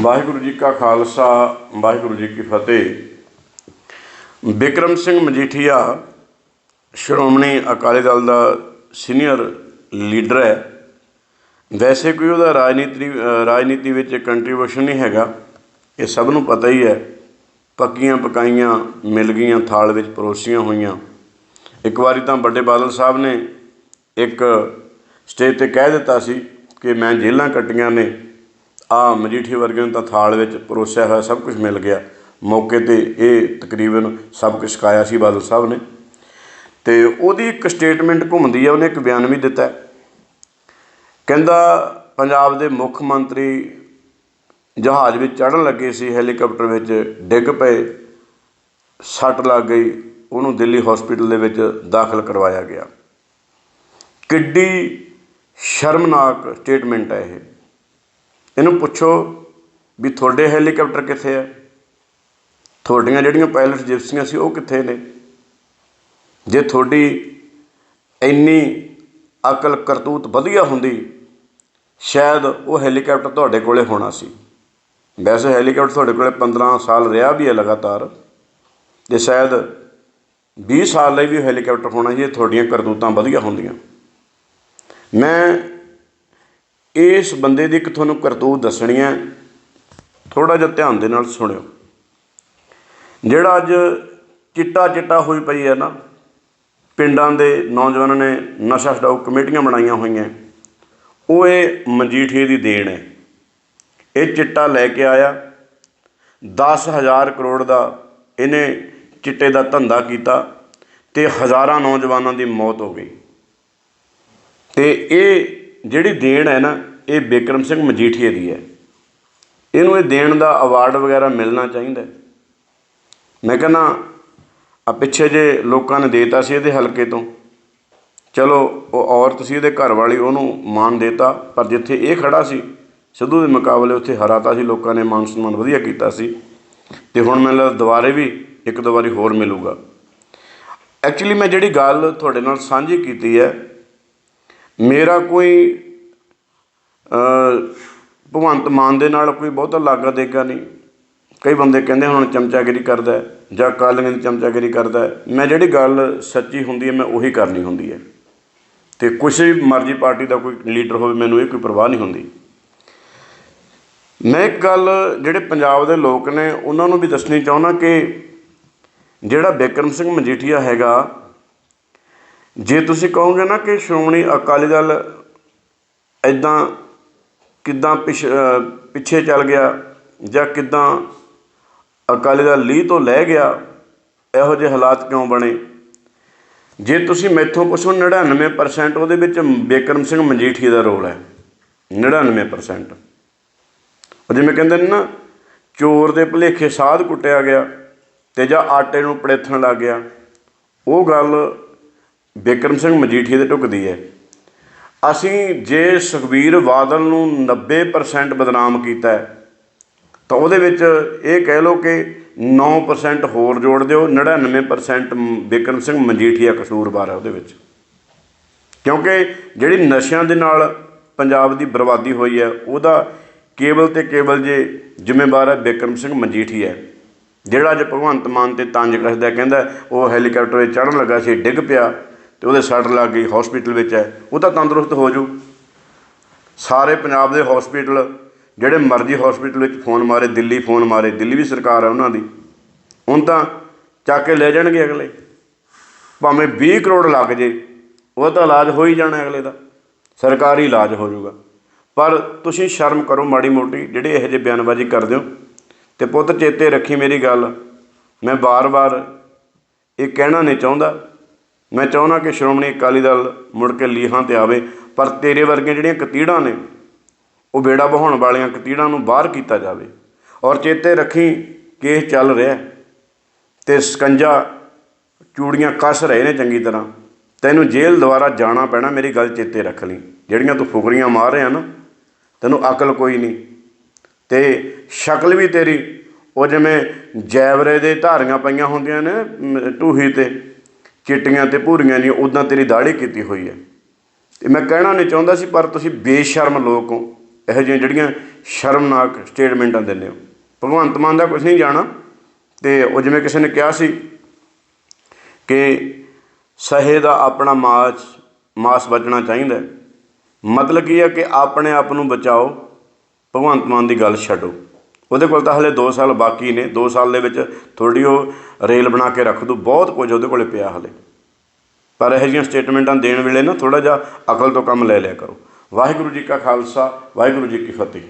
ਵਾਹਿਗੁਰੂ ਜੀ ਕਾ ਖਾਲਸਾ, ਵਾਹਿਗੁਰੂ ਜੀ ਕੀ ਫਤਿਹ। ਬਿਕਰਮ ਸਿੰਘ ਮਜੀਠੀਆ ਸ਼੍ਰੋਮਣੀ ਅਕਾਲੀ ਦਲ ਦਾ ਸੀਨੀਅਰ ਲੀਡਰ ਹੈ। ਵੈਸੇ ਕੋਈ ਉਹਦਾ ਰਾਜਨੀਤੀ ਰਾਜਨੀਤੀ ਵਿੱਚ ਕੰਟਰੀਬਿਊਸ਼ਨ ਨਹੀਂ ਹੈਗਾ। ਇਹ ਸਭ ਨੂੰ ਪਤਾ ਹੀ ਹੈ। ਪੱਕੀਆਂ ਪਕਾਈਆਂ ਮਿਲ ਗਈਆਂ, ਥਾਲ ਵਿੱਚ ਪਰੋਸੀਆਂ ਹੋਈਆਂ। ਇੱਕ ਵਾਰੀ ਤਾਂ ਵੱਡੇ ਬਾਦਲ ਸਾਹਿਬ ਨੇ ਇੱਕ ਸਟੇਜ ਤੇ ਕਹਿ ਦਿੱਤਾ ਸੀ ਕਿ ਮੈਂ ਜੇਲ੍ਹਾਂ ਕੱਟੀਆਂ ਨੇ। ਆ ਮਜੀਠੀ ਵਰਗੇ ਨੂੰ ਤਾਂ ਥਾਲ ਵਿੱਚ ਪਰੋਸਿਆ ਹੋਇਆ ਸਭ ਕੁਝ ਮਿਲ ਗਿਆ। ਮੌਕੇ ਤੇ ਇਹ ਤਕਰੀਬਨ ਸਭ ਕੁਝ ਛਕਾਇਆ ਸੀ ਬਾਦਲ ਸਾਹਿਬ ਨੇ। ਤੇ ਉਹਦੀ ਇੱਕ ਸਟੇਟਮੈਂਟ ਘੁੰਮਦੀ ਹੈ ਉਹਨੇ ਇੱਕ ਬਿਆਨ ਵੀ ਦਿੱਤਾ। ਕਹਿੰਦਾ, ਪੰਜਾਬ ਦੇ ਮੁੱਖ ਮੰਤਰੀ ਜਹਾਜ਼ ਵਿੱਚ ਚੜ੍ਹਨ ਲੱਗੇ ਸੀ, ਹੈਲੀਕਾਪਟਰ ਵਿੱਚ ਡਿੱਗ ਪਏ, ਸੱਟ ਲੱਗ ਗਈ, ਉਹਨੂੰ ਦਿੱਲੀ ਹਸਪੀਟਲ ਦੇ ਵਿੱਚ ਦਾਖਲ ਕਰਵਾਇਆ ਗਿਆ। ਕਿੱਡੀ ਸ਼ਰਮਨਾਕ ਸਟੇਟਮੈਂਟ ਹੈ ਇਹ। ਇਹਨੂੰ ਪੁੱਛੋ ਵੀ ਤੁਹਾਡੇ ਹੈਲੀਕਾਪਟਰ ਕਿੱਥੇ ਆ? ਤੁਹਾਡੀਆਂ ਜਿਹੜੀਆਂ ਪਾਇਲਟ ਜਿਪਸੀਆਂ ਸੀ, ਉਹ ਕਿੱਥੇ ਨੇ? ਜੇ ਤੁਹਾਡੀ ਇੰਨੀ ਅਕਲ ਕਰਤੂਤ ਵਧੀਆ ਹੁੰਦੀ, ਸ਼ਾਇਦ ਉਹ ਹੈਲੀਕਾਪਟਰ ਤੁਹਾਡੇ ਕੋਲੇ ਹੋਣਾ ਸੀ। ਵੈਸੇ ਹੈਲੀਕਾਪਟਰ ਤੁਹਾਡੇ ਕੋਲੇ 15 ਸਾਲ ਰਿਹਾ ਵੀ ਹੈ ਲਗਾਤਾਰ, ਤੇ ਸ਼ਾਇਦ 20 ਸਾਲ ਲਈ ਵੀ ਹੈਲੀਕਾਪਟਰ ਹੋਣਾ ਜੇ ਤੁਹਾਡੀਆਂ ਕਰਤੂਤਾਂ ਵਧੀਆ ਹੁੰਦੀਆਂ। ਮੈਂ ਇਸ ਬੰਦੇ ਦੀ ਇੱਕ ਤੁਹਾਨੂੰ ਕਰਤੂਤ ਦੱਸਣੀ ਹੈ। ਥੋੜਾ ਜਿਹਾ ਧਿਆਨ ਦੇ ਨਾਲ ਸੁਣਿਓ। ਜਿਹੜਾ ਅੱਜ ਚਿੱਟਾ ਚਿੱਟਾ ਹੋਈ ਪਈ ਹੈ ਨਾ, ਪਿੰਡਾਂ ਦੇ ਨੌਜਵਾਨਾਂ ਨੇ ਨਸ਼ਾ ਛਡਾਊ ਕਮੇਟੀਆਂ ਬਣਾਈਆਂ ਹੋਈਆਂ। ਉਹ ਇਹ ਮਜੀਠੀਏ ਦੀ ਦੇਣ ਹੈ। ਇਹ ਚਿੱਟਾ ਲੈ ਕੇ ਆਇਆ। 10000 ਕਰੋੜ ਦਾ ਇਹਨੇ ਚਿੱਟੇ ਦਾ ਧੰਦਾ ਕੀਤਾ ਤੇ ਹਜ਼ਾਰਾਂ ਨੌਜਵਾਨਾਂ ਦੀ ਮੌਤ ਹੋ ਗਈ। ਤੇ ਇਹ ਜਿਹੜੀ ਦੇਣ ਹੈ ਨਾ, ਇਹ ਬਿਕਰਮ ਸਿੰਘ ਮਜੀਠੀਏ ਦੀ ਹੈ। ਇਹਨੂੰ ਇਹ ਦੇਣ ਦਾ ਅਵਾਰਡ ਵਗੈਰਾ ਮਿਲਣਾ ਚਾਹੀਦਾ ਮੈਂ ਕਹਿੰਦਾ ਆ ਪਿੱਛੇ ਜੇ ਲੋਕਾਂ ਨੇ ਦੇਤਾ ਸੀ ਇਹਦੇ ਹਲਕੇ ਤੋਂ। ਚਲੋ, ਉਹ ਔਰਤ ਸੀ ਇਹਦੇ ਘਰ ਵਾਲੀ ਉਹਨੂੰ ਮਾਨ ਦੇਤਾ, ਪਰ ਜਿੱਥੇ ਇਹ ਖੜਾ ਸੀ, ਸਿੱਧੂ ਦੇ ਮੁਕਾਬਲੇ ਉੱਥੇ ਹਰਾਤਾ ਸੀ ਲੋਕਾਂ ਨੇ ਮਾਨ ਸਨਮਾਨ ਵਧੀਆ ਕੀਤਾ ਸੀ। ਤੇ ਹੁਣ ਮੈਨੂੰ ਲੱਗਦਾ ਦੁਬਾਰੇ ਵੀ ਇੱਕ ਦੋ ਵਾਰੀ ਹੋਰ ਮਿਲੂਗਾ। ਐਕਚੁਅਲੀ ਮੈਂ ਜਿਹੜੀ ਗੱਲ ਤੁਹਾਡੇ ਨਾਲ ਸਾਂਝੀ ਕੀਤੀ ਹੈ ਮੇਰਾ ਕੋਈ ਭਗਵੰਤ ਮਾਨ ਦੇ ਨਾਲ ਕੋਈ ਬਹੁਤਾ ਲਾਗਾ ਦੇਗਾ ਨਹੀਂ। ਕਈ ਬੰਦੇ ਕਹਿੰਦੇ ਹੁਣ ਚਮਚਾਗਿਰੀ ਕਰਦਾ ਜਾਂ ਕਾਲੀਆਂ ਦੀ ਚਮਚਾਗਿਰੀ ਕਰਦਾ ਮੈਂ ਜਿਹੜੀ ਗੱਲ ਸੱਚੀ ਹੁੰਦੀ ਹੈ, ਮੈਂ ਉਹੀ ਕਰਨੀ ਹੁੰਦੀ ਹੈ। ਤੇ ਕੁਛ ਵੀ ਮਰਜ਼ੀ ਪਾਰਟੀ ਦਾ ਕੋਈ ਲੀਡਰ ਹੋਵੇ, ਮੈਨੂੰ ਇਹ ਕੋਈ ਪਰਵਾਹ ਨਹੀਂ ਹੁੰਦੀ। ਮੈਂ ਇੱਕ ਗੱਲ ਜਿਹੜੇ ਪੰਜਾਬ ਦੇ ਲੋਕ ਨੇ, ਉਹਨਾਂ ਨੂੰ ਵੀ ਦੱਸਣੀ ਚਾਹੁੰਦਾ ਕਿ ਜਿਹੜਾ ਬਿਕਰਮ ਸਿੰਘ ਮਜੀਠੀਆ ਹੈਗਾ ਜੇ ਤੁਸੀਂ ਕਹੋਗੇ ਨਾ ਕਿ ਸ਼੍ਰੋਮਣੀ ਅਕਾਲੀ ਦਲ ਇੱਦਾਂ ਕਿੱਦਾਂ ਪਿਛ ਪਿੱਛੇ ਚੱਲ ਗਿਆ ਜਾਂ ਕਿੱਦਾਂ ਅਕਾਲੀ ਦਲ ਲੀਹ ਤੋਂ ਲੈ ਗਿਆ, ਇਹੋ ਜਿਹੇ ਹਾਲਾਤ ਕਿਉਂ ਬਣੇ? ਜੇ ਤੁਸੀਂ ਮੈਥੋਂ ਪੁੱਛੋ 99% ਉਹਦੇ ਵਿੱਚ ਬਿਕਰਮ ਸਿੰਘ ਮਜੀਠੀਆ ਦਾ ਰੋਲ ਹੈ। 99% ਉਹ ਜਿਵੇਂ ਕਹਿੰਦੇ ਨੇ ਨਾ, ਚੋਰ ਦੇ ਭੁਲੇਖੇ ਸਾਧ ਕੁੱਟਿਆ ਗਿਆ ਤੇ ਜਾਂ ਆਟੇ ਨੂੰ ਪੜੇਥਣ ਲੱਗ ਗਿਆ। ਉਹ ਗੱਲ ਬਿਕਰਮ ਸਿੰਘ ਮਜੀਠੀਏ ਦੇ ਢੁਕਦੀ ਹੈ। ਅਸੀਂ ਜੇ ਸੁਖਬੀਰ ਬਾਦਲ ਨੂੰ 90% ਬਦਨਾਮ ਕੀਤਾ ਤਾਂ ਉਹਦੇ ਵਿੱਚ ਇਹ ਕਹਿ ਲਓ ਕਿ 9% ਹੋਰ ਜੋੜ ਦਿਓ 99% ਬਿਕਰਮ ਸਿੰਘ ਮਜੀਠੀਆ ਕਸੂਰਵਾਰ ਹੈ ਉਹਦੇ ਵਿੱਚ। ਕਿਉਂਕਿ ਜਿਹੜੀ ਨਸ਼ਿਆਂ ਦੇ ਨਾਲ ਪੰਜਾਬ ਦੀ ਬਰਬਾਦੀ ਹੋਈ ਹੈ, ਉਹਦਾ ਕੇਵਲ ਤੇ ਕੇਵਲ ਜੇ ਜ਼ਿੰਮੇਵਾਰ ਹੈ ਬਿਕਰਮ ਸਿੰਘ ਮਜੀਠੀਆ ਜਿਹੜਾ ਅੱਜ ਭਗਵੰਤ ਮਾਨ ਤੇ ਤੰਜ ਕੱਸਦਾ ਕਹਿੰਦਾ ਉਹ ਹੈਲੀਕਾਪਟਰ 'ਤੇ ਚੜ੍ਹਨ ਲੱਗਾ ਸੀ, ਡਿੱਗ ਪਿਆ। ਤੇ ਉਹਦੇ ਸੱਟ ਲੱਗ ਗਈ ਹਸਪੀਟਲ ਵਿੱਚ ਹੈ। ਉਹ ਤਾਂ ਤੰਦਰੁਸਤ ਹੋ ਜਾਊ ਸਾਰੇ ਪੰਜਾਬ ਦੇ ਹਸਪੀਟਲ ਜਿਹੜੇ ਮਰਜ਼ੀ ਹਸਪੀਟਲ ਵਿੱਚ ਫੋਨ ਮਾਰੇ, ਦਿੱਲੀ ਫੋਨ ਮਾਰੇ, ਦਿੱਲੀ ਵੀ ਸਰਕਾਰ ਹੈ ਉਹਨਾਂ ਦੀ। ਹੁਣ ਤਾਂ ਚੱਕ ਕੇ ਲੈ ਜਾਣਗੇ ਅਗਲੇ। ਭਾਵੇਂ 20 ਕਰੋੜ ਲੱਗ ਜੇ, ਉਹ ਤਾਂ ਇਲਾਜ ਹੋ ਹੀ ਜਾਣਾ ਅਗਲੇ ਦਾ। ਸਰਕਾਰੀ ਇਲਾਜ ਹੋ ਜਾਊਗਾ ਪਰ ਤੁਸੀਂ ਸ਼ਰਮ ਕਰੋ ਮਾੜੀ ਮੋਟੀ, ਜਿਹੜੇ ਇਹੋ ਜਿਹੇ ਬਿਆਨਬਾਜ਼ੀ ਕਰਦੇ ਹੋ। ਤੇ ਪੁੱਤ ਚੇਤੇ ਰੱਖੀ ਮੇਰੀ ਗੱਲ। ਮੈਂ ਬਾਰ-ਬਾਰ ਇਹ ਕਹਿਣਾ ਨਹੀਂ ਚਾਹੁੰਦਾ। ਮੈਂ ਚਾਹੁੰਦਾ ਕਿ ਸ਼੍ਰੋਮਣੀ ਅਕਾਲੀ ਦਲ ਮੁੜ ਕੇ ਲੀਹਾਂ ਤੇ ਆਵੇ, ਪਰ ਤੇਰੇ ਵਰਗੀਆਂ ਜਿਹੜੀਆਂ ਕਤੀੜਾਂ ਨੇ, ਉਹ ਬੇੜਾ ਬਹਾਉਣ ਵਾਲੀਆਂ ਕਤੀੜਾਂ ਨੂੰ ਬਾਹਰ ਕੀਤਾ ਜਾਵੇ। ਔਰ ਚੇਤੇ ਰੱਖੀ ਕਿ ਇਹ ਚੱਲ ਰਿਹਾ ਹੈ। ਤੇ ਸਕੰਜਾ ਚੂੜੀਆਂ ਕੱਸ ਰਹੇ ਨੇ ਚੰਗੀ ਤਰ੍ਹਾਂ। ਤੈਨੂੰ ਜੇਲ੍ਹ ਦੁਆਰਾ ਜਾਣਾ ਪੈਣਾ, ਮੇਰੀ ਗੱਲ ਚੇਤੇ ਰੱਖ ਲਈ। ਜਿਹੜੀਆਂ ਤੂੰ ਫੁਕਰੀਆਂ ਮਾਰ ਰਿਹਾ ਨਾ, ਤੈਨੂੰ ਅਕਲ ਕੋਈ ਨਹੀਂ। ਤੇ ਸ਼ਕਲ ਵੀ ਤੇਰੀ, ਉਹ ਜਿਵੇਂ ਜੈਵਰੇ ਦੇ ਧਾਰੀਆਂ ਪਈਆਂ ਹੁੰਦੀਆਂ ਨੇ ਟੂਹੀ ਤੇ ਚਿੱਟੀਆਂ ਤੇ ਭੂਰੀਆਂ ਨਹੀਂ ਉਦਾਂ ਤੇਰੀ ਦਾੜੀ ਕੀਤੀ ਹੋਈ ਹੈ। ਤੇ ਮੈਂ ਕਹਿਣਾ ਨਹੀਂ ਚਾਹੁੰਦਾ ਸੀ, ਪਰ ਤੁਸੀਂ ਬੇਸ਼ਰਮ ਲੋਕ ਹੋ। ਇਹੋ ਜਿਹੀਆਂ ਜਿਹੜੀਆਂ ਸ਼ਰਮਨਾਕ ਸਟੇਟਮੈਂਟਾਂ ਦਿੰਦੇ ਹੋ। ਭਗਵੰਤ ਮਾਨ ਦਾ ਕੁਝ ਨਹੀਂ ਜਾਣਾ। ਤੇ ਉਹ ਜਿਵੇਂ ਕਿਸੇ ਨੇ ਕਿਹਾ ਸੀ ਕਿ ਸਹੇ ਦਾ ਆਪਣਾ ਮਾਸ ਮਾਸ ਬਚਣਾ ਚਾਹੀਦਾ ਮਤਲਬ ਕੀ ਹੈ ਕਿ ਆਪਣੇ ਆਪ ਨੂੰ ਬਚਾਓ। ਭਗਵੰਤ ਮਾਨ ਦੀ ਗੱਲ ਛੱਡੋ। ਉਹਦੇ ਕੋਲ ਤਾਂ ਹਲੇ 2 ਸਾਲ ਬਾਕੀ ਨੇ 2 ਸਾਲ ਦੇ ਵਿੱਚ ਥੋੜੀ ਉਹ ਰੇਲ ਬਣਾ ਕੇ ਰੱਖ ਦੂ ਬਹੁਤ ਕੁਝ ਉਹਦੇ ਕੋਲੇ ਪਿਆ ਹਲੇ। ਪਰ ਇਹੋ ਜਿਹੀਆਂ ਸਟੇਟਮੈਂਟਾਂ ਦੇਣ ਵੇਲੇ ਨਾ ਥੋੜਾ ਜਿਹਾ ਅਕਲ ਤੋਂ ਕੰਮ ਲੈ ਲਿਆ ਕਰੋ। ਵਾਹਿਗੁਰੂ ਜੀ ਕਾ ਖਾਲਸਾ, ਵਾਹਿਗੁਰੂ ਜੀ ਕੀ ਫਤਿਹ।